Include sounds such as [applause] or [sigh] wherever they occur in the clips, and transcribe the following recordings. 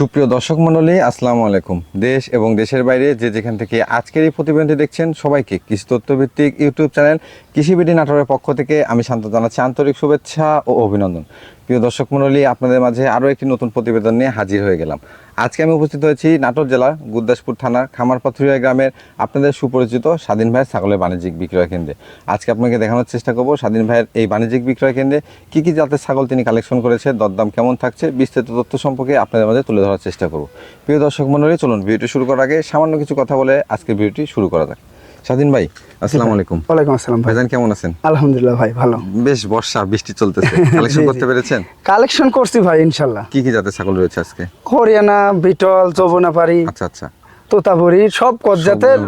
সুপ্রিয় দর্শক মণ্ডলী, আসসালামু আলাইকুম। দেশ এবং দেশের বাইরে যে যেখান থেকে আজকের এই প্রতিবেদনটি দেখছেন, সবাইকে কৃষি তথ্যভিত্তিক ইউটিউব চ্যানেল কৃষিবিডি নাটোরের পক্ষ থেকে আমি শান্ত জানাচ্ছি আন্তরিক শুভেচ্ছা ও অভিনন্দন। প্রিয় দর্শক মণ্ডলী, আপনাদের মাঝে আরও একটি নতুন প্রতিবেদন নিয়ে হাজির হয়ে গেলাম। আজকে আমি উপস্থিত হয়েছি নাটোর জেলার গুরদাসপুর থানার খামারপাথুরিয়া গ্রামের আপনাদের সুপরিচিত স্বাধীন ভাইয়ের ছাগলের বাণিজ্যিক বিক্রয় কেন্দ্রে। আজকে আপনাকে দেখানোর চেষ্টা করব স্বাধীন ভাইয়ের এই বাণিজ্যিক বিক্রয় কেন্দ্রে কী কী জাতের ছাগল তিনি কালেকশন করেছে, দরদাম কেমন থাকছে, বিস্তারিত তথ্য সম্পর্কে আপনাদের মাঝে তুলে ধরার চেষ্টা করব। প্রিয় দর্শক মণ্ডলী, চলুন ভিডিওটি শুরু করার আগে সামান্য কিছু কথা বলে আজকের ভিডিওটি শুরু করা যাক। স্বাধীন ভাই আসসালামু আলাইকুম। ওয়ালাইকুম আসসালাম ভাই। ভাইজান কেমন আছেন? আলহামদুলিল্লাহ ভাই ভালো। বেশ বর্ষা বৃষ্টি চলতেছে। [laughs] কালেকশন করতে পেরেছেন? কালেকশন করছি ভাই ইনশাল্লাহ। কি কি জাতের ছাগল রয়েছে আজকে? হরিয়ানা বিটল যৌবনাপাড়ি আচ্ছা আচ্ছা। তোতাপুরি সব কত জাতের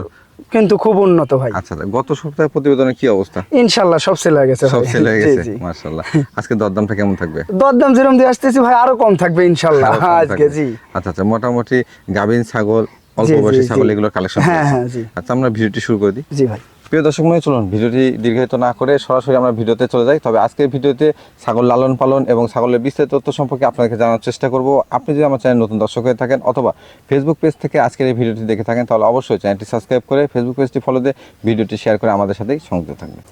কিন্তু খুব উন্নত ভাই। আচ্ছা আচ্ছা। গত সপ্তাহে প্রতিবেদনের কি অবস্থা? ইনশাল্লাহ সব সেল হয়ে গেছে সব। সেল হয়ে গেছে মাশাআল্লাহ। আজকে দরদামটা কেমন থাকবে? দরদাম যেরকম দিয়ে আসতেছি ভাই আরও কম থাকবে ইনশাল্লাহ। আরও কম আজকে জি। আচ্ছা আচ্ছা। মোটামুটি গাভিন ছাগল অল্প বয়সী ছাগল এগুলোর কালেকশন হ্যাঁ, হ্যাঁ, জি। আচ্ছা আমরা ভিডিওটি শুরু করে। দিই জি ভাই। প্রিয় দর্শক মনে চলুন ভিডিওটি দীর্ঘায়িত না করে সরাসরি আমরা ভিডিওতে চলে যাই। তবে আজকের ভিডিওতে ছাগল লালন পালন এবং ছাগলের বিস্তারিত তথ্য সম্পর্কে আপনাকে জানার চেষ্টা করব। আপনি যদি আমার চ্যানেল নতুন দর্শক হয়ে থাকেন অথবা ফেসবুক পেজ থেকে আজকের এই ভিডিওটি দেখে থাকেন তাহলে অবশ্যই চ্যানেলটি সাবস্ক্রাইব করে ফেসবুক পেজটি ফলো দিয়ে ভিডিওটি শেয়ার করে আমাদের সাথেই সংযুক্ত থাকবেন।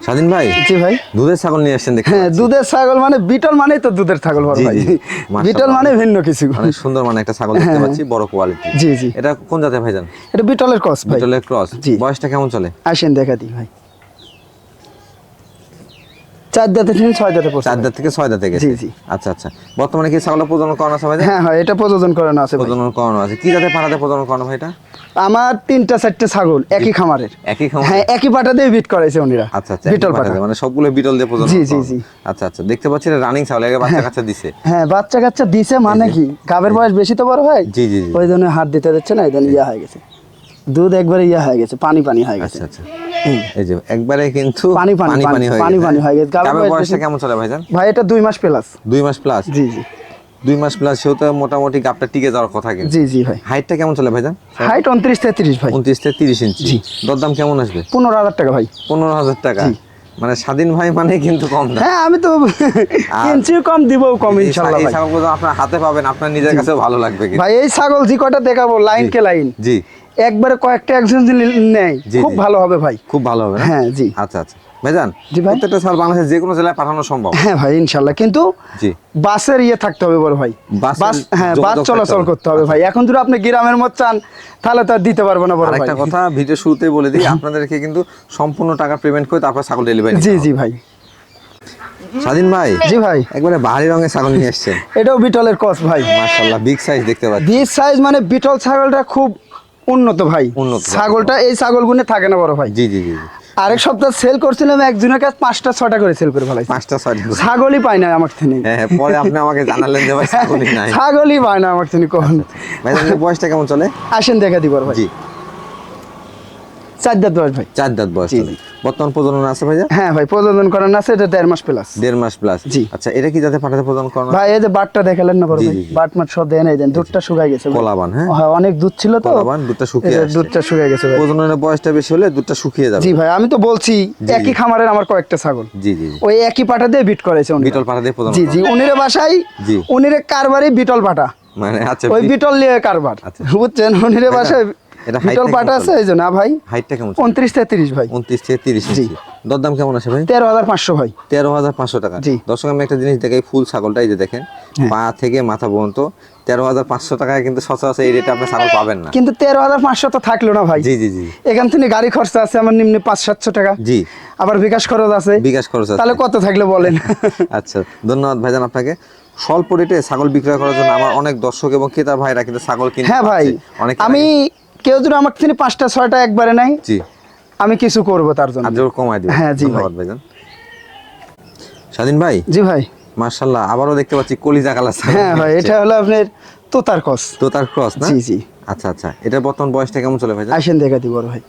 স্বাধীন ভাই? জি ভাই? দুধের ছাগল নিয়ে আসছেন দেখেন হ্যাঁ দুধের ছাগল মানে বিটল মানেই তো দুধের ছাগল বড় ভাই। বিটল মানে ভিন্ন কিছু। অনেক সুন্দর মানে একটা ছাগল দেখতে হ্যাঁ। পাচ্ছি বড় কোয়ালিটি জি জি। এটা কোন জাতের ভাইজান? এটা বিটলের ক্রস ভাই। বিটলের ক্রস। জি। বয়সটা কেমন চলে? আসেন দেখা দিই ভাই। চার দাঁতে ঠিক ছয় দাঁতে পড়ছে চার ভাই। দাঁত থেকে ছয় দাঁতে গেছে। জি, জি। আচ্ছা আচ্ছা। বর্তমানে কি প্রজনন করানো আছে হ্যাঁ হ্যাঁ এটা প্রযোজন করানো আছে প্রজনন করানো আছে। কি জাতের প্রজনন করানো ভাই এটা? আমার তিনটা চারটে ছাগল একই খামারের। একই খামার হ্যাঁ একই পাটা দিয়ে বিট করাইছে উনিরা। আচ্ছা আচ্ছা বিটল পাটা মানে সবগুলো বিটল দিয়ে প্রজনন জি, জি, জি। আচ্ছা আচ্ছা। দেখতে পাচ্ছি রানিং ছাগল এর বাচ্চা কাচ্চা দিছে। হ্যাঁ বাচ্চা কাচ্চা দিছে মানে কি? গাবের বয়স বেশি তো বড় হয়? জি জি জি। ওই জন্য হাত দিতে দিচ্ছে না এই জন্য ইয়া হয়ে গেছে। দুধ একবারে ইয়া হয়ে গেছে পানি পানি হয়ে গেছে। আচ্ছা আচ্ছা। এই। যে একবারে কিন্তু পানি পানি, পানি পানি, হয়ে পানি হয়ে? গেছে। গাভীর বয়সটা কেমন চলে ভাইজান? ভাই এটা দুই মাস প্লাস দুই মাস প্লাস জি জি। দুই মাস প্লাস সেও তো মোটামুটি টিকে যাওয়ার কথা কিন্তু। জি জি ভাই। হাইটটা কেমন চলে ভাইজান? হাইট উনত্রিশ তেত্রিশ ভাই। উনত্রিশ ইঞ্চি জি। দরদাম কেমন আসবে? পনেরো হাজার টাকা ভাই। পনেরো হাজার টাকা। মানে স্বাধীন ভাই মানে কিন্তু কম দাম হ্যাঁ আমি তো কিনছিও কম দিবও কম এই ভাই। ছাগলগুলো আপনার হাতে পাবেন আপনার নিজের কাছেও ভালো লাগবে ভাই এই ছাগল জি কটা দেখাবো লাইন কে লাইন? জি। একবারে কয়েকটা একজন যদি নেয়। খুব ভালো হবে ভাই। খুব ভালো হবে হ্যাঁ জি। আচ্ছা আচ্ছা। ভাইজান জি ভাই। প্রত্যেকটা ছাগল বাংলাদেশের যে কোনো জেলায় পাঠানো সম্ভব? হ্যাঁ ভাই ইনশাল্লাহ। কিন্তু জি। বাসের ইয়ে থাকতে হবে বড় ভাই। বাস হ্যাঁ বাস চলাচল করতে হবে ভাই। এখন যদি আপনি গ্রামের মত চান তাহলে তো দিতে পারব না বড় ভাই। আরেকটা কথা ভিডিও শুরুতেই বলে দিই [laughs] আপনাদেরকে কিন্তু সম্পূর্ণ টাকা পেমেন্ট করে তারপর ছাগল ডেলিভারি জি জি ভাই। স্বাধীন ভাই জি ভাই। একবারে বাহারি রঙের ছাগল নিয়ে এসছেন। এটাও বিটলের কস ভাই। মাশাআল্লাহ বিগ সাইজ দেখতে পাচ্ছি। বিগ সাইজ মানে বিটল ছাগলটা খুব উন্নত ভাই। ছাগলটা এই ছাগল গুনে থাকে না বড় ভাই। জি জি জি। আরেক সপ্তাহ সেল করছিলাম একজনের কাছে পাঁচটা ছটা করে সেল করে ফেলাই পাঁচটা ছটা ছাগলই পাই না আমার থেকে। হ্যাঁ হ্যাঁ পরে আপনি আমাকে জানালেন যে ভাই ছাগলই নাই। [laughs] ছাগলই পায় না আমার থেকে কখন। ভাই বয়সটা কেমন চলে? আসেন দেখা দিবার ভাই। জি। চার দাঁত বয়স ভাই। চার দাঁত বয়স বর্তমান প্রজনন আছে ভাইজা হ্যাঁ ভাই প্রযোজন করার আছে এটা দেড় মাস প্লাস দেড় মাস প্লাস জি। আচ্ছা এটা কি যাতে পাঠাতে প্রজনন করানো ভাই এই যে বাটটা দেখালেন না বড় ভাই। বাট মাট সব দেন এই দেন দুধটা শুকাই গেছে কলাবান হ্যাঁ? হ্যাঁ অনেক দুধ ছিল তো। কলাবান দুধটা শুকিয়ে দুধটা শুকাই গেছে ভাই। প্রজননের বয়সটা বেশি হলে দুধটা শুকিয়ে যাবে। জি ভাই আমি তো বলছি একই খামারের আমার কয়েকটা ছাগল। জি জি। ওই একই পাটা দিয়ে বিট করেছে উনি। বিটল পাঠাতে প্রজনন জি জি। উনিরে বাসায় জি। উনিরে কারবারই বিটল পাটা মানে আচ্ছা ওই বিটল নিয়ে কারবার। আচ্ছা। বুঝছেন? উনিরে বাসায় এটা বিটল height-টা পাটা কেমন আছে এই না ভাই? হাইটটা কেমন উনত্রিশ তেত্রিশ ভাই। উনত্রিশ থেকে তিরিশ ইঞ্চি। দরদাম কেমন আছে ভাই? তেরো হাজার পাঁচশো ভাই। তেরো হাজার পাঁচশো টাকা। দর্শক আমি একটা জিনিস দেখাই ফুল ছাগলটা এই যে দেখেন। পা থেকে মাথা পর্যন্ত। তেরো হাজার পাঁচশো টাকায় কিন্তু সচরাচর এই রেটে আপনি ছাগল পাবেন না। কিন্তু তেরো হাজার পাঁচশো তো থাকল না ভাই। জি জি জি। এখান থেকে গাড়ি খরচা আছে আমার নিম্নে পাঁচ সাতশো টাকা। জি। আবার বিকাশ খরচ আছে। বিকাশ খরচ আছে। তাহলে কত থাকলে বলেন? [laughs] আচ্ছা ধন্যবাদ ভাইজান আপনাকে। স্বল্প রেটে ছাগল বিক্রয় করার জন্য আমার অনেক দর্শক এবং ক্রেতা ভাইরা কিন্তু ছাগল কিনে হ্যাঁ ভাই অনেক আমি কেউ যদি আমার থেকে পাঁচটা ছয়টা একবারে নাই জি। আমি কিছু করব তার জন্য। জোর কমাই দিবেন। হ্যাঁ, জি ভাই। ধন্যবাদ ভাইজান। স্বাধীন ভাই? জি ভাই। মাশাআল্লাহ আবারও দেখতে পাচ্ছি কলিজা কালার হ্যাঁ ভাই এটা হলো আপনার তোতার ক্রস তোতার ক্রস না? জি জি। আচ্ছা আচ্ছা। এটা বর্তমান বয়সটা কেমন চলে ভাইজান? আসেন দেখা দি বড় ভাই।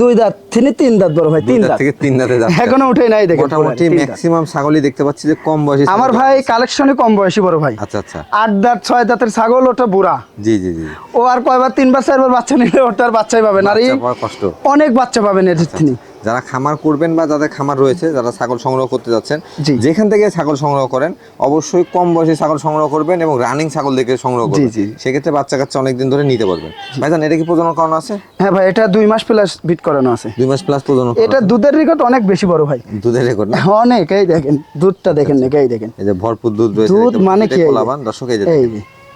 দুই দাঁত থেকে তিন দাঁত বড় ভাই তিন দাঁত থেকে তিন দাঁতে দাঁত। এখনও উঠে নাই দেখেন মোটামুটি। ম্যাক্সিমাম ছাগলই দেখতে পাচ্ছি যে কম বয়সী আমার ভাই। কালেকশনে কম বয়সী বড় ভাই। আচ্ছা আচ্ছা। আট দাঁত ছয় দাঁতের ছাগল ওটা বুড়া। জি জি জি। ও আর কয়বার তিনবার চারবার বাচ্চা নিলে ওটার বাচ্চাই পাবেন আর এই কষ্ট। অনেক বাচ্চা পাবেন এর তিনি। যারা খামার করবেন বা যাদের খামার রয়েছে যারা ছাগল সংগ্রহ করতে যাচ্ছেন যেখান থেকে ছাগল সংগ্রহ করেন অবশ্যই কম বয়সে ছাগল সংগ্রহ করবেন এবং রানিং ছাগল দেখে সংগ্রহ করবেন। সেক্ষেত্রে বাচ্চা কাচ্চা অনেকদিন ধরে নিতে পারবেন। ভাইজান এটা কি প্রজনন করানো আছে? হ্যাঁ ভাই এটা দুই মাস প্লাস বিট করানো আছে। দুই মাস প্লাস প্রজনন এটা দুধের রেকর্ড অনেক বেশি বড় ভাই। দুধের রেকর্ড না? অনেক এই দেখেন দুধটা দেখেন এই দেখেন। এই যে ভরপুর দুধ রয়েছে দুধ মানে কি দর্শক এই যে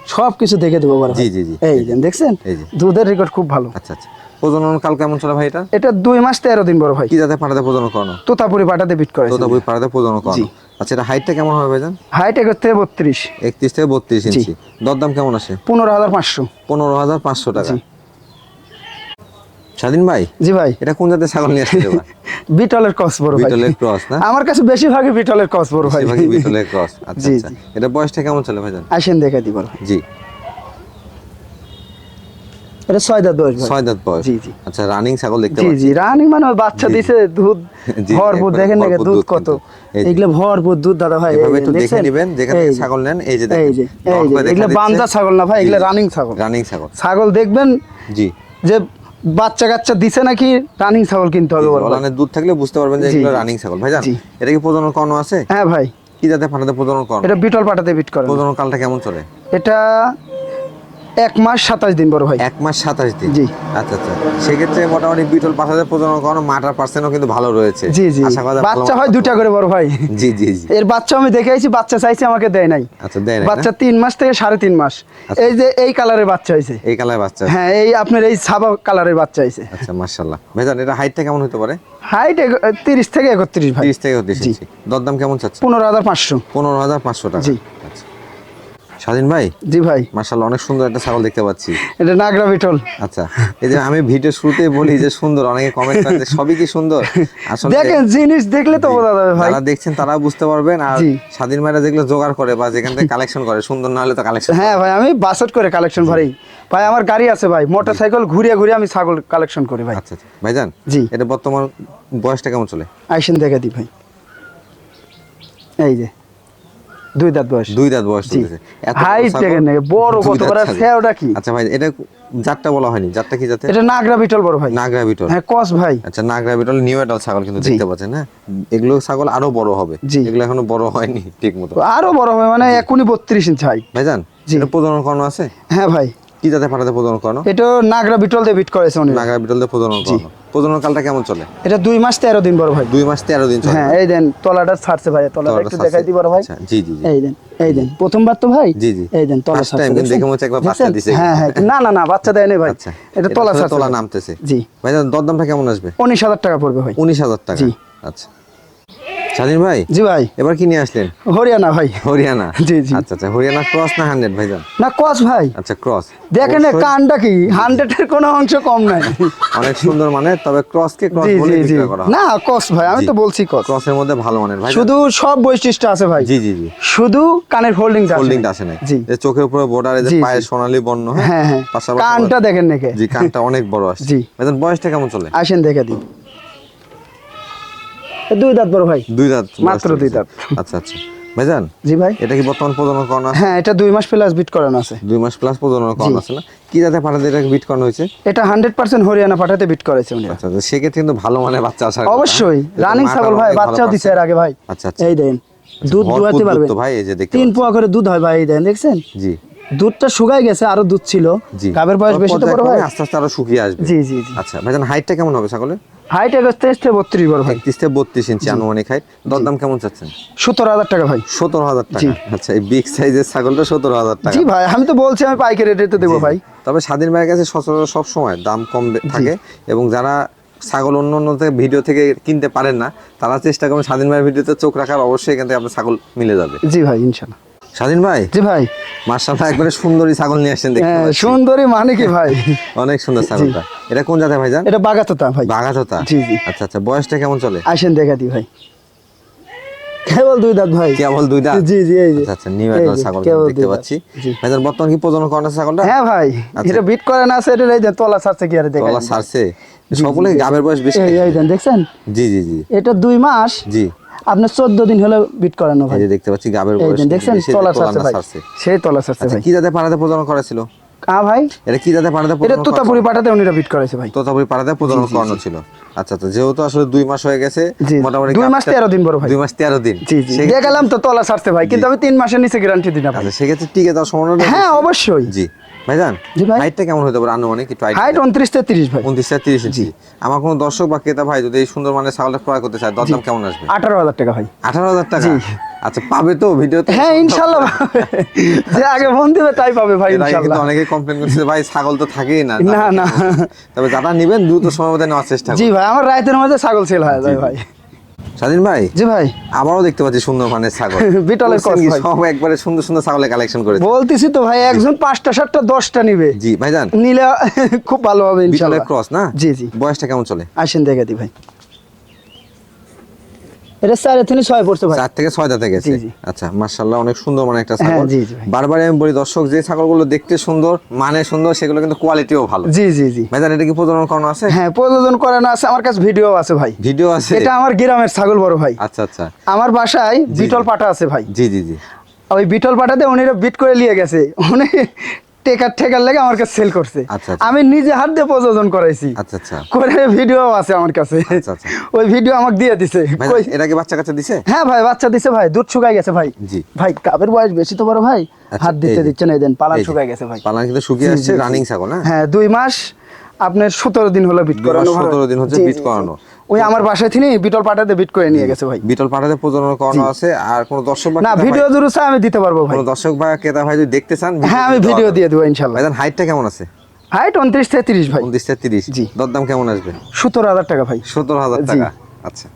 সব কিছু দেখে দেবো বড় জি, জি, জি। এই যে দেখছেন? দুধের রেকর্ড খুব ভালো। আচ্ছা আচ্ছা। প্রজনন কাল কেমন চলে ভাই এটা? এটা দুই মাস তেরো দিন বড় ভাই। কি জাতে পাঠাতে প্রজনন করানো? তোতাপুরি পাটাতে বিট করে তোতাপুরি পাটাতে প্রজনন করানো। আচ্ছা এটা হাইটটা কেমন হবে ভাইজান? হাইট এগোর থেকে বত্রিশ। একত্রিশ থেকে বত্রিশ ইঞ্চি। দরদাম কেমন আসে পনেরো হাজার পাঁচশো। পনেরো হাজার পাঁচশো টাকা। স্বাধীন ভাই? জি ভাই। এটা কোন জাতের ছাগল নিয়ে [laughs] বিটলের কস বড় ভাই। বিটলের ক্রস না? আমার কাছে বেশিরভাগই বিটলের কস বড় ভাই। বেশিরভাগই বিটলের ক্রস। [laughs] আচ্ছা আচ্ছা। এটা বয়সটা কেমন চলে ভাইজান আসেন দেখে দিব। জি। এটা ছয় দাঁত বয়স ছয় দাঁত বয়স। জি, জি। আচ্ছা রানিং ছাগল দেখতে জি জি রানিং মানে বাচ্চা দিছে দুধ [laughs] ভরপুর। দেখেন ভরপুর দুধ কত। এগুলো ভরপুর দুধ দাদা ভাই এভাবে একটু দেখে? নেবেন যেখান থেকে ছাগল নেন এই যে এগুলো বান্দা ছাগল না ভাই এগুলো রানিং ছাগল। রানিং ছাগল। ছাগল দেখবেন জি। যে বাচ্চা কাচ্চা দিছে নাকি রানিং ছাগল কিনতে হবে মানে। দুধ থাকলে বুঝতে পারবেন যে এগুলো রানিং ছাগল। ভাই জান এটা কি প্রজনন কর্ণ আছে? হ্যাঁ ভাই। কি জাতে ফাটাতে প্রজনন কর্ণ? এটা বিটল পাটাতে বিট করে প্রজনন কালটা কেমন চলে? এটা এক মাস সাতাশ দিন বড় ভাই। এক মাস সাতাশ দিন? জি। আচ্ছা আচ্ছা। সেক্ষেত্রে মোটামুটি বিটল পাঠাতে প্রজনন করানো মাটার পার্সেন্টও কিন্তু ভালো রয়েছে। জি জি। বাচ্চা হয় দুটা করে বড় ভাই। জি জি এর বাচ্চা আমি দেখে আইছি বাচ্চা চাইছে আমাকে দেয় নাই। আচ্ছা দেয় না? বাচ্চা তিন মাস থেকে সাড়ে তিন মাস। আচ্ছা। এই যে এই কালারের বাচ্চা হয়েছে এই কালার বাচ্চা হ্যাঁ এই আপনার এই সাবা কালারের বাচ্চা হয়েছে আচ্ছা মার্শাল্লাহ ভাইজান এটা হাইটটা কেমন হতে পারে? হাইট তিরিশ থেকে একত্রিশ ভাই। তিরিশ থেকে তিরিশ জি। ইঞ্চি। দরদাম কেমন চাচ্ছে পনেরো হাজার পাঁচশো। পনেরো হাজার পাঁচশো টাকা। জি। স্বাধীন ভাই? জি ভাই। মার্শাল্লাহ অনেক সুন্দর একটা ছাগল দেখতে পাচ্ছি। এটা নাগরা বিটল। আচ্ছা এই যে আমি ভিডিও শুরুতেই বলি যে সুন্দর অনেকে কমেন্ট করেন যে সবই কি সুন্দর? আসলে দেখেন জিনিস দেখলে তো বোঝা যাবে ভাই। যারা দেখছেন তারা বুঝতে পারবেন আর স্বাধীন ভাইরা যেগুলো জোগাড় করে বা যেখান থেকে কালেকশন করে সুন্দর না হলে তো কালেকশন হ্যাঁ ভাই আমি বাসট করে কালেকশন ভাই ভাই আমার গাড়ি আছে ভাই মোটর সাইকেল ঘুরিয়ে ঘুরিয়ে আমি ছাগল কালেকশন করি ভাই। আচ্ছা আচ্ছা। ভাইজান জি। এটা বর্তমান বয়সটা কেমন চলে? আইসেন দেখা দি ভাই। এই যে। দুই দাঁত বয়স। দুই দাঁত বয়স দেখেন বড় কত বড়। কি? আচ্ছা ভাই এটা জাতটা বলা হয়নি। জাতটা কি জাতে এটা নাগরা বিটল বড় ভাই। নাগরা বিটল। হ্যাঁ কস ভাই। আচ্ছা নাগরা বিটল নিউ এডাল ছাগল কিন্তু দেখতে পাচ্ছেন হ্যাঁ? এগুলো ছাগল আরও বড় হবে। এগুলো এখনও বড় হয়নি ঠিক মতো। আরও বড় হবে মানে একুনি বত্রিশ ইঞ্চ হাই ভাইজান। এটা প্রজনন করানো আছে? হ্যাঁ ভাই। কি জাতে পাঠাতে প্রজনন করানো এটা নাগরা বিটল দিয়ে বিট করেছে উনি। নাগরা বিটল দিয়ে প্রজনন করানো প্রজনন কালটা কেমন চলে? এটা দুই মাস তেরো দিন বড় ভাই। দুই মাস তেরো দিন হ্যাঁ এই দেন তলাটা ছাড়ছে ভাই তলাটা একটু দেখাই দিই বড় ভাই। আচ্ছা, জি জি এই দেন এই দেন প্রথমবার তো ভাই? জি, জি। এই দেন তলা ছাড়ছে দেখে মনে একবার বাচ্চা? দিছে। হ্যাঁ হ্যাঁ না না না বাচ্চা দেয়নি ভাই। আচ্ছা এটা তলা ছাড়ছে তলা নামতেছে। জি। ভাইজান দরদামটা কেমন আসবে? উনিশ হাজার টাকা পড়বে ভাই। উনিশ হাজার টাকা। জি। আচ্ছা। স্বাধীন ভাই? জি ভাই। এবার কি নিয়ে আসলেন? হরিয়ানা ভাই। হরিয়ানা? [laughs] জি, জি। আচ্ছা আচ্ছা হরিয়ানা ক্রস না হান্ড্রেড ভাইজান? না কস ভাই। আচ্ছা ক্রস দেখেন কানটা কি? হান্ড্রেডের কোনো অংশ কম নাই। [laughs] অনেক সুন্দর মানে তবে ক্রস কে ক্রস বলে জি করা না কস ভাই আমি তো বলছি কস ক্রসের মধ্যে ভালো মানের ভাই শুধু সব বৈশিষ্ট্য আছে ভাই। জি জি জি। শুধু কানের হোল্ডিংটা হোল্ডিংটা আছে। না। জি। যে চোখের উপরে বর্ডারে যে পায়ে সোনালী বর্ণ হ্যাঁ? হ্যাঁ কানটা দেখেন নাকি? জি কানটা অনেক বড় আছে জি। ভাইজান বয়সটা কেমন চলে? আসেন দেখে দিন এ দুই দাঁত বড় ভাই। দুই দাঁত মাত্র দুই দাঁত। আচ্ছা আচ্ছা। ভাইজান জি ভাই। এটা কি বর্তমান প্রজনন করানো আছে? হ্যাঁ এটা দুই মাস প্লাস বিট করানো আছে। দুই মাস প্লাস প্রজনন করানো আছে না? কি যাতে পাঠাতে এটাকে বিট করানো হয়েছে? এটা হান্ড্রেড পার্সেন্ট হরিয়ানা পাঠাতে বিট করেছে উনি। আচ্ছা আচ্ছা, কিন্তু ভালো মানের বাচ্চা আসার অবশ্যই। রানিং ছাগল ভাই বাচ্চাও দিছে এর আগে ভাই। আচ্ছা আচ্ছা। এই দেন দুধ দুয়াতে পারবে তো ভাই এই যে দেখতে তিন পোয়া করে দুধ হয় ভাই এই দেন দেখছেন? জি। দুধটা শুকাই গেছে আরও দুধ ছিল। জি। গাবের বয়স বেশি তো বড় ভাই আস্তে আস্তে আরও শুকিয়ে আসবে। জি জি জি। আচ্ছা ভাইজান হাইটটা কেমন হবে ছাগলের? হাইট এগোচ্ছে তেইশ বত্রিশ বড় ভাই। একত্রিশ থেকে বত্রিশ ইঞ্চি আনুমানিক হাইট দরদাম কেমন চাচ্ছেন? সতেরো হাজার টাকা ভাই। সতেরো হাজার টাকা। আচ্ছা এই বিগ সাইজের ছাগলটা সতেরো হাজার টাকা। জি ভাই আমি তো বলছি আমি পাইকারি রেটে দেবো ভাই। তবে স্বাধীন ভাইয়ের কাছে সচরাচর সব সময় দাম কম থাকে এবং যারা ছাগল অন্য অন্য ভিডিও থেকে কিনতে পারেন না তারা চেষ্টা করবেন স্বাধীন ভাইয়ের ভিডিওতে চোখ রাখার। অবশ্যই এখান থেকে আপনার ছাগল মিলে যাবে। জি ভাই ইনশাল্লাহ। স্বাধীন ভাই? জি ভাই। মার্শাল্লাহ একবারে সুন্দরী ছাগল নিয়ে আসছেন দেখতে হ্যাঁ, সুন্দরী মানে কি ভাই। অনেক সুন্দর ছাগলটা। এটা কোন জাতের ভাইজান এটা বাগাতোতা ভাই। জি, জি। আচ্ছা আচ্ছা বয়সটা কেমন চলে? আসেন দেখা দি ভাই। কেবল দুই দাঁত ভাই। কেবল দুই দাঁত? জি জি এই যে। আচ্ছা নিউ যে, ছাগল দেখতে পাচ্ছি। ভাইজান বর্তমান কি প্রজনন করানো ছাগলটা? হ্যাঁ ভাই আচ্ছা। এটা বিট করে না আছে এটা এই যে তলা ছাড়ছে কি আরে দেখেন তলা সারছে সকলে গাবের বয়স বেশি এই এই দেখছেন? জি জি জি। এটা দুই মাস। জি। আপনার চোদ্দ দিন হলো বিট করানো ভাই। দেখতে পাচ্ছি গাবের দেখছেন তলা না ভাই। সেই তলা ছাড়ছে আচ্ছা ভাই। কি জাতে পাড়াতে প্রজনন করেছিল হ্যাঁ ভাই এটা কি যাতে পাঠাতে এটা তোতাপুরি উনিরা বিট করেছে ভাই। তোতাপুরি পাঠাতে প্রজনন করানো ছিল। আচ্ছা আচ্ছা যেহেতু আসলে দুই মাস হয়ে গেছে মোটামুটি দুই মাস তেরো দিন বড় ভাই। দুই মাস তেরো দিন। জি জি। সেক্ষেত্রে- দেখালাম তো তলা ছাড়তে ভাই কিন্তু আমি তিন মাসের নিচে গ্যারান্টি ভাই। আচ্ছা সেক্ষেত্রে টিকে দেওয়ার সম্ভাবনা হ্যাঁ অবশ্যই। জি। ভাইজান জি ভাই। হাইটটা কেমন হতে পারে আনুমানিক একটু হাইট হাইট উনত্রিশ তেত্রিশ ভাই। উনত্রিশ থেকে তিরিশ ইঞ্চি। আমার কোনো দর্শক বা ক্রেতা ভাই যদি এই সুন্দর মানের ছাগলটা ক্রয় করতে চায় দরদাম কেমন আসবে? আঠারো হাজার টাকা ভাই। আঠারো হাজার টাকা? আচ্ছা পাবে তো ভিডিওতে হ্যাঁ ইনশাল্লাহ [laughs] যে আগে ফোন দিবে তাই পাবে ভাই আগে কিন্তু অনেকে কমপ্লেন করছে ভাই ছাগল তো থাকেই না। না না। তবে যারা নিবেন দ্রুত সময় মধ্যে নেওয়ার চেষ্টা জি ভাই আমার রাইতের মধ্যে ছাগল সেল হয়ে যায় ভাই। স্বাধীন ভাই? জি ভাই। আবারও দেখতে পাচ্ছি সুন্দর মানের ছাগল। [laughs] বিটলের ভাই। সব একবারে সুন্দর সুন্দর ছাগলের কালেকশন করে বলতেছি তো ভাই একজন পাঁচটা সাতটা দশটা নিবে। জি ভাইজান। নিলে খুব ভালো হবে বিটলের ইনশাল্লাহ। ক্রস না? জি জি। বয়সটা কেমন চলে? আসেন দেখা দি ভাই। এটা সাড়ে তিন ছয় পড়ছে ভাই। চার থেকে ছয় দাঁতে গেছে? জি, জি। আচ্ছা মার্শাল্লাহ অনেক সুন্দর মানে একটা হ্যাঁ, ছাগল। জি, জি ভাই। বারবার আমি বলি দর্শক যে ছাগলগুলো দেখতে সুন্দর মানে সুন্দর সেগুলো কিন্তু কোয়ালিটিও ভালো। জি জি জি। ভাইজান এটা কি প্রজনন করানো আছে? হ্যাঁ করানো আছে আমার কাছে ভিডিও আছে ভাই। ভিডিও আছে? এটা আমার গ্রামের ছাগল বড় ভাই। আচ্ছা আচ্ছা। আমার বাসায় বিটল পাটা আছে ভাই। জি জি জি। ওই বিটল পাটাতে উনিরা বিট করে নিয়ে গেছে। উনি টেকার ঠেকার লেগে আমার কাছে সেল করছে। আচ্ছা, আচ্ছা। আমি নিজে হাত দিয়ে প্রযোজন করাইছি। আচ্ছা করে ভিডিও আছে আমার কাছে। ওই ভিডিও আমাকে দিয়ে দিছে। এর আগে বাচ্চা কাচ্চা দিছে? হ্যাঁ ভাই বাচ্চা দিছে ভাই দুধ শুকাই গেছে ভাই। ভাই কাবের বয়স বেশি তো বড় ভাই। হাত দিতে দিচ্ছে না দেন পালান শুকাই গেছে ভাই। পালান কিন্তু শুকিয়ে আসছে। রানিং ছাগল হ্যাঁ দুই মাস আপনার সতেরো দিন হলো বিট করানো ভাই। 17 দিন হচ্ছে বিট। করানো। ওই আমার বাসায় থেকে বিটল পাটাতে বিট করে নিয়ে গেছে ভাই। বিটল পাঠাতে প্রজনন করানো আছে আর কোন দর্শক না ভিডিও ভাই- দূর আমি দিতে পারব ভাই। কোনো দর্শক বা ক্রেতা ভাই যদি দেখতে চান হ্যাঁ আমি ভিডিও দিয়ে দেবো ইনশাল্লাহ। ভাইজান হাইটটা কেমন আছে? হাইট উনত্রিশ থেকে তিরিশ ভাই। উনত্রিশ থেকে তিরিশ জি। দরদাম কেমন আসবে? সতেরো হাজার টাকা ভাই। সত্তর হাজার। টাকা। আচ্ছা।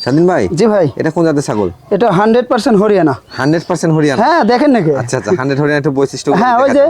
স্বাধীন ভাই জি ভাই। এটা কোন জাতের ছাগল? এটা hundred percent Haryana. Hundred percent Haryana. হ্যাঁ দেখেন নাকি? আচ্ছা আচ্ছা হান্ড্রেড হরিয়ানা একটু বৈশিষ্ট্য হ্যাঁ, ওই যে।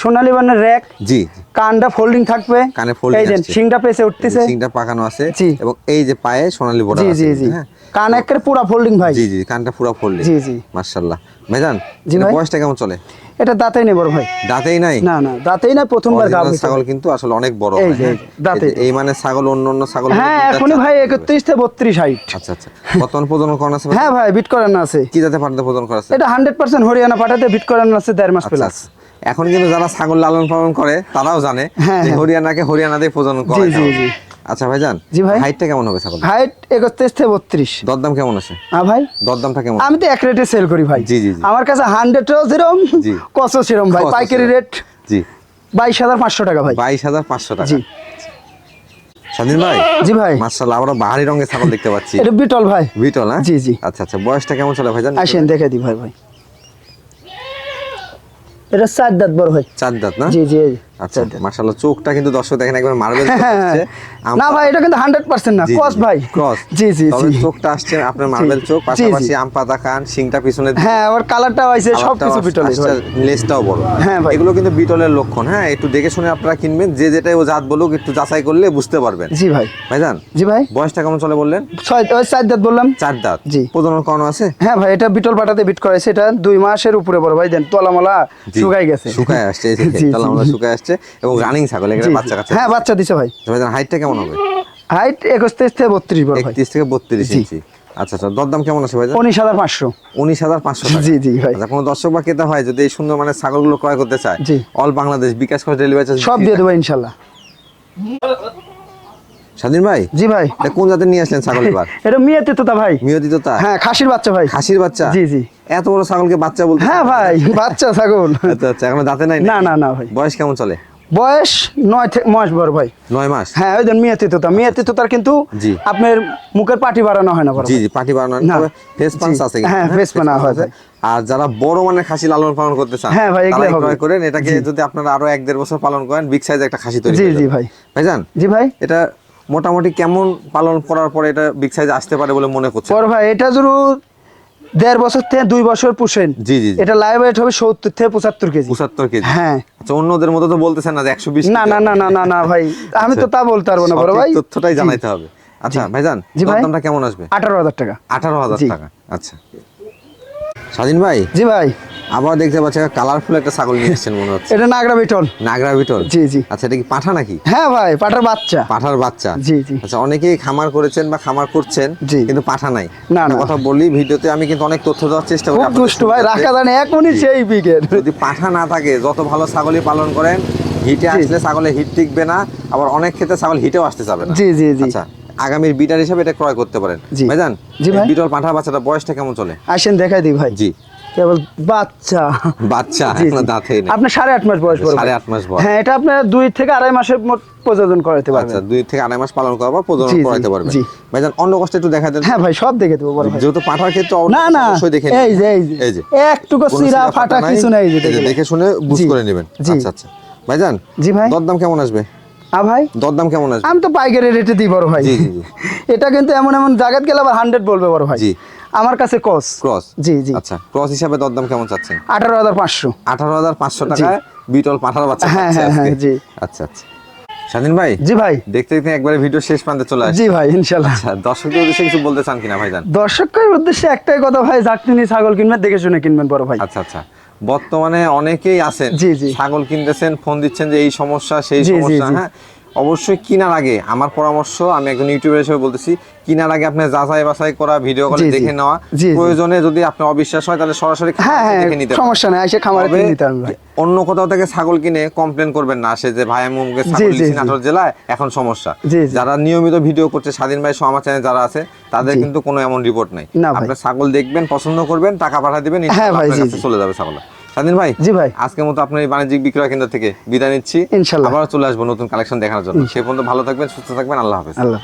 সোনালী বানের র্যাক জি। কানটা ফোল্ডিং থাকবে। কানে folding এই দেন আসছে। সিংটা পেছে উঠতেছে। সিংটা পাকানো আছে। জি। এবং এই যে পায়ে সোনালী বর্ডার আছে জি জি। হ্যাঁ। কান একের পুরা ফোল্ডিং ভাই। জি জি কানটা পুরো ফুললি জি, জি। মাশাআল্লাহ। ভাইজান জি ভাই। বয়সটা কেমন চলে? এটা দাঁতেই নেই বড় ভাই। দাঁতেই নাই? না না দাঁতেই না প্রথমবার গাব ছাগল কিন্তু আসলে অনেক বড় এই যে, হ্যাঁ? দাঁতে। এই মানে ছাগল অন্য অন্য ছাগল হ্যাঁ এখনই ভাই একত্রিশ থেকে বত্রিশ হাইট আচ্ছা আচ্ছা। বর্তমান প্রজনন করানো আছে হ্যাঁ ভাই বিট করানো আছে। কি জাতে পাঠাতে প্রজনন করা আছে? এটা হান্ড্রেড পার্সেন্ট হরিয়ানা পাঠাতে বিট করানো আছে দেড় মাস প্লাস আচ্ছা। এখন কিন্তু যারা ছাগল লালন পালন করে তারাও জানে হ্যাঁ, হ্যাঁ। হরিয়ানাকে হরিয়ানা দিয়ে প্রজনন করা জি, জি, জি। আচ্ছা ভাইজান জি ভাই। হাইটটা কেমন হবে ছাগল হাইট একত্রিশ থেকে বত্রিশ। দরদাম কেমন আছে? হ্যাঁ ভাই? দরদামটা কেমন? আমি তো এক রেটে সেল করি ভাই। জি, জি। আমার কাছে হান্ড্রেডও যেরকম জি। কসও সেরকম ভাই। পাইকারি রেট জি। বাইশ হাজার পাঁচশো টাকা ভাই। বাইশ হাজার পাঁচশো টাকা। জি। স্বাধীন ভাই? জি ভাই। মার্শাল্লাহ আমরা বাহারি রঙের ছাগল দেখতে পাচ্ছি। এটা বিটল ভাই। বিটল হ্যাঁ? জি, জি। আচ্ছা আচ্ছা বয়সটা কেমন চলে ভাইজান? আসেন দেখে দি ভাই ভাই। এটা চার দাঁত বড় ভাই চার দাঁত না জি জি আচ্ছা মার্শাল্লাহ চোখটা কিন্তু দর্শক দেখেন একবার মার্বেল না ভাই এটা কিন্তু হান্ড্রেড পার্সেন্ট না ক্রস ভাই। ক্রস জি জি তবে চোখটা আসছে আপনার মার্বেল চোখ পাশাপাশি কান শিংটা পিছনে হ্যাঁ ওর কালারটাও আছে বিটলের লেজটাও বড়। হ্যাঁ ভাই। এগুলো কিন্তু বিটলের লক্ষণ হ্যাঁ? একটু দেখে শুনে আপনারা কিনবেন যে যেটাই ও জাত বলুক একটু যাচাই করলে বুঝতে পারবেন। জি ভাই। ভাইজান জি ভাই। বয়সটা কেমন চলে বললেন? ছয় ওই চার দাঁত বললাম। চার দাঁত। জি। প্রজনন করানো আছে? হ্যাঁ ভাই এটা বিটল পাটাতে বিট করাইছে এটা দুই মাসের উপরে বড় ভাই দেন তলামলা শুকাই গেছে। শুকায় আসছে আমরা শুকায় আসছে এবং রানিং ছাগল এখানে বাচ্চা কাচ্চা হ্যাঁ বাচ্চা দিছে ভাই। ভাইজান হাইটটা কেমন হবে? হাইট একত্রিশ থেকে বত্রিশ বড় ভাই। একত্রিশ থেকে বত্রিশ। ইঞ্চি। আচ্ছা আচ্ছা দরদাম কেমন আছে ভাইজান? উনিশ হাজার পাঁচশো। উনিশ হাজার পাঁচশো জি, জি, ভাই। আচ্ছা কোনো দর্শক বা ক্রেতা হয় যদি এই সুন্দর মানে ছাগলগুলো ক্রয় করতে চায় জি। অল বাংলাদেশ বিকাশ করে ডেলিভারি সব দিয়ে দেবো ইনশাল্লাহ। স্বাধীন ভাই? জি ভাই। কোন জাতের নিয়ে আসলেন ছাগল এবার? এটা মেয়েতে তো তা ভাই। মিয়তি তো তা হ্যাঁ খাসির বাচ্চা ভাই। খাসির বাচ্চা? জি, জি। এত বড় ছাগলকে বাচ্চা বলতে হ্যাঁ ভাই বাচ্চা ছাগল। আচ্ছা আচ্ছা এখন দাঁতে নাই না না না ভাই। বয়স কেমন চলে? বয়স নয় থেকে মাস বড় ভাই। নয় মাস? হ্যাঁ ওই দেন মেয়েতে তো তা মেয়েতে তো তার কিন্তু। আপনার মুখের পাটি বাড়ানো হয় না জি জি পাটি বানানো না। ফেস জি। আছে হ্যাঁ, punch হয় আছে। আর যারা বড় মানের খাসি লালন পালন করতে চান হ্যাঁ ভাই, এগুলো হবে। ক্রয় করেন এটাকে যদি আপনারা আরও এক দেড় বছর পালন করেন বিগ সাইজ একটা খাসি তৈরি জি, জি যাবে। ভাই। ভাইজান জি ভাই। এটা মোটামুটি কেমন পালন করার পরে এটা বিগ সাইজ আসতে পারে বলে মনে করছে বড় ভাই এটা যদি দেড় বছর থেকে দুই বছর পুষেন। জি, জি। এটা লাইভ ওয়েট হবে সত্তর থেকে পঁচাত্তর কেজি। পঁচাত্তর কেজি। হ্যাঁ। আচ্ছা অন্যদের মতো তো বলতেছেন না যে একশো বিশ না না না না না না ভাই আমি তো তা বলতে পারব না বড় ভাই। তথ্যটাই জানাইতে হবে। আচ্ছা ভাইজান জি ভাই। দামটা কেমন আসবে? আঠারো হাজার টাকা। আঠারো হাজার টাকা আচ্ছা। স্বাধীন ভাই? জি ভাই। আবার দেখতে পাচ্ছি কালারফুল একটা ছাগল নিয়ে এসেছেন মনে হচ্ছে। এটা নাগরা বিটল। নাগরা বিটল? জি, জি। আচ্ছা এটা কি পাঠা নাকি? হ্যাঁ ভাই পাটার বাচ্চা। পাঠার বাচ্চা। জি, জি। আচ্ছা অনেকেই খামার করেছেন বা খামার করছেন জি। কিন্তু পাঠা নাই। না, না। কথা বলি ভিডিওতে আমি কিন্তু অনেক তথ্য দেওয়ার চেষ্টা করি দুষ্টু ভাই রাখা জানে এক মিনিট সেই বিকেট যদি পাঠা না থাকে যত ভালো ছাগলই পালন করেন হিটে আসলে ছাগলে হিট টিকবে না আবার অনেক ক্ষেত্রে ছাগল হিটেও আসতে যাবে না। জি, জি, জি। আচ্ছা আগামীর বিটার হিসাবে এটা ক্রয় করতে পারেন। জি। ভাইজান জি ভাই। বিটল পাঠা বাচ্চাটা বয়সটা কেমন চলে? আসেন দেখাই দিই ভাই। জি। কেবল বাচ্চা। বাচ্চা এখনও জি। দাঁতেই আপনার সাড়ে আট মাস বয়স সাড়ে আট মাস বয়স। হ্যাঁ এটা আপনার দুই থেকে আড়াই মাসের মত প্রযোজন করাতে আচ্ছা দুই থেকে আড়াই মাস পালন করার পর প্রজনন জি, জি, পারবেন। ভাইজান অন্য কষ্ট একটু দেখা দেন হ্যাঁ ভাই সব দেখে দেবো বড় যেহেতু পাঠার ক্ষেত্রে না না অবশ্যই দেখে এই যে এই যে। একটুকু কোনো চিরা চিরা ফাটা কিছু নাই। যে দেখে শুনে বুঝ করে নেবেন। আচ্ছা আচ্ছা। ভাইজান জি ভাই। দরদাম কেমন আসবে? আ ভাই? দরদাম কেমন আসবে? আমি তো পাইকারি রেটে দিই বড় ভাই। জি, জি, জি। এটা কিন্তু এমন এমন জায়গাত গেলে আবার হান্ড্রেড বলবে বড় ভাই। জি। আমার কাছে কস ক্রস? জি জি। আচ্ছা ক্রস হিসাবে দরদাম কেমন চাচ্ছেন? আঠারো হাজার পাঁচশো। আঠারো হাজার পাঁচশো টাকায় বিটল পাঠার বাচ্চা হ্যাঁ, হ্যাঁ, হ্যাঁ, জি। আচ্ছা আচ্ছা। স্বাধীন ভাই? জি ভাই। দেখতে দেখতে একবারে ভিডিও শেষ প্রান্তে চলে আসছে। জি ভাই ইনশাল্লাহ। আচ্ছা দর্শকদের উদ্দেশ্যে কিছু বলতে চান কিনা ভাইজান? দর্শকের উদ্দেশ্যে একটাই কথা ভাই যাক তিনি ছাগল কিনবেন দেখে শুনে কিনবেন বড় ভাই। আচ্ছা আচ্ছা। বর্তমানে অনেকেই আছেন জি, জি। ছাগল কিনতেছেন ফোন দিচ্ছেন যে এই সমস্যা সেই সমস্যা। হ্যাঁ? অবশ্যই কিনার আগে আমার পরামর্শ আমি একজন ইউটিউবার হিসেবে বলতেছি কিনার আগে আপনি যাচাই বাছাই করা ভিডিও কলে। দেখে নেওয়া। প্রয়োজনে যদি আপনার অবিশ্বাস হয় তাহলে সরাসরি হ্যাঁ হ্যাঁ দেখে নিতে সমস্যা নেই এসে খামারে কিনে নিতে ভাই অন্য কোথাও থেকে ছাগল কিনে কমপ্লেন করবেন না সে যে ভাই আমি অমুকের ছাগল জি, নাটোর জেলায় এখন সমস্যা। যারা নিয়মিত ভিডিও করছে স্বাধীন ভাই আমার চ্যানেল যারা আছে তাদের কিন্তু কোনো এমন রিপোর্ট নাই না ভাই। আপনার ছাগল দেখবেন পছন্দ করবেন টাকা পাঠিয়ে দিবেন হ্যাঁ। চলে যাবে ছাগল স্বাধীন ভাই জি ভাই। আজকের মতো আপনার এই বাণিজ্যিক বিক্রয় কেন্দ্র থেকে বিদায় নিচ্ছি। ইনশাল্লাহ। আবার চলে আসব নতুন কালেকশন দেখার জন্য। সে পর্যন্ত ভালো থাকবেন সুস্থ থাকবেন আল্লাহ হাফিজ। আল্লাহ